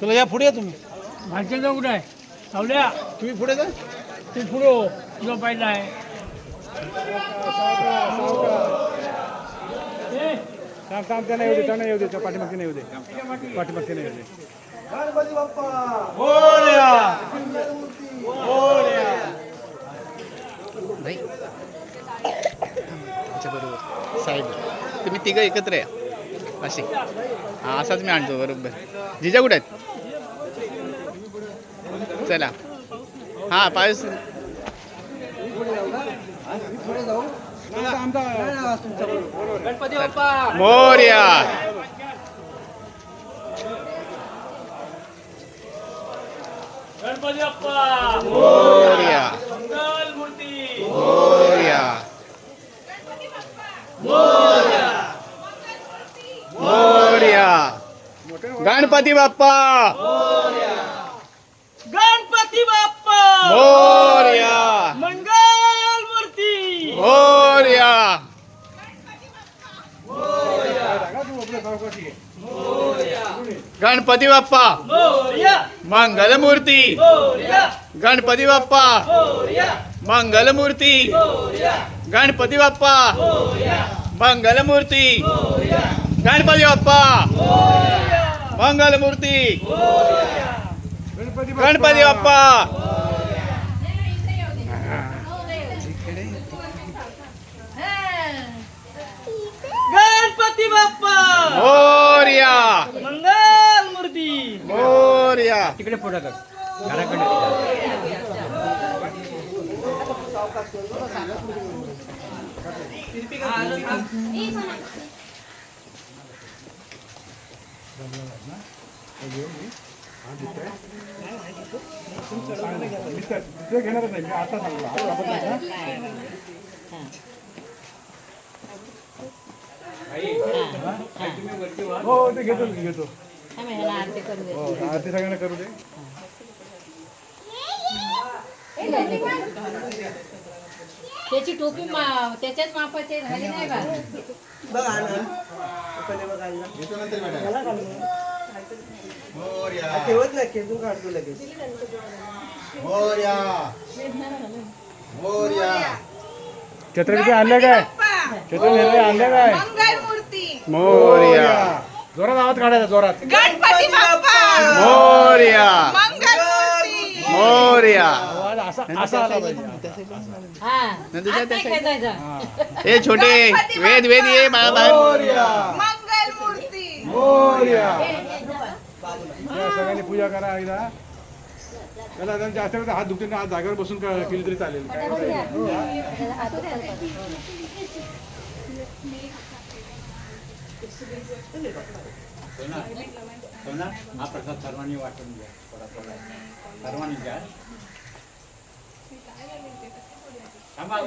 चला या पुढे या तुम्ही. भाषेचा कुठं आहे सावल्या! तुम्ही पुढे जा. तू पुढो तुझा पाहिजे आहे. थांब थांब त्यांना येऊ दे त्यांना येऊ दे त्या पाठीमागचे नाही येऊ दे. पाठीमागचे नाही येऊ दे. मोर्या मोर्या बरोबर साहेब तुम्ही तिघं एकत्र या. असे. हा असाच मी आणतो बरोबर. जिजा कुठे आहेत? चला. हा पायस गणपती बाप्पा मोर्या. गणपती बाप्पा मोर्या. मोर्या. मोर्या. गणपती बाप्पा गणपती बाप्पा मोर्या मंगलमूर्ती मोर्या गणपती बाप्पा मोरया मंगलमूर्ती मोरया गणपती बाप्पा मोरया मंगलमूर्ती मोरया गणपती बाप्पा मोरया मंगलमूर्ती गणपती बाप्पा मंगलमूर्ती गणपती बाप्पा गणपती बाप्पा मोर्या मंगलमूर्ती तिकडे पुढे कर. घराकडे. ते घेणारच नाही मी आता सांगतो. हो. हो, ते घेतो. हो आरती सगळ्यांना करू दे. त्याची टोपी मा- त्याच्याच मापाची झाली नाही का? ठेवत नाही खेचून काढतो लगेच. मोर्या. मोर्या. छत्रपती आणले काय? छत्रपती आणले काय? मंगलमूर्ती. मोर्या. जोरात आवाज काढायचा जोरात. गणपती बाप्पा! मोर्या. मंगलमूर्ती! मोर्या. आवाज असा असा आला पाहिजे. हा ए छोटे वेद वेद ये बाळा बाहेर मंगलमूर्ती! मोर्या. या सगळ्यांनी पूजा करा एकदा. त्याला जर जास्त वेळ हात दुखते ना हात जागेवर बसून क- केली तरी चालेल. काय सोना हा प्रसाद सर्वांनी वाटून घ्या थोडा थोडा. सर्वांनी घ्या. थांबा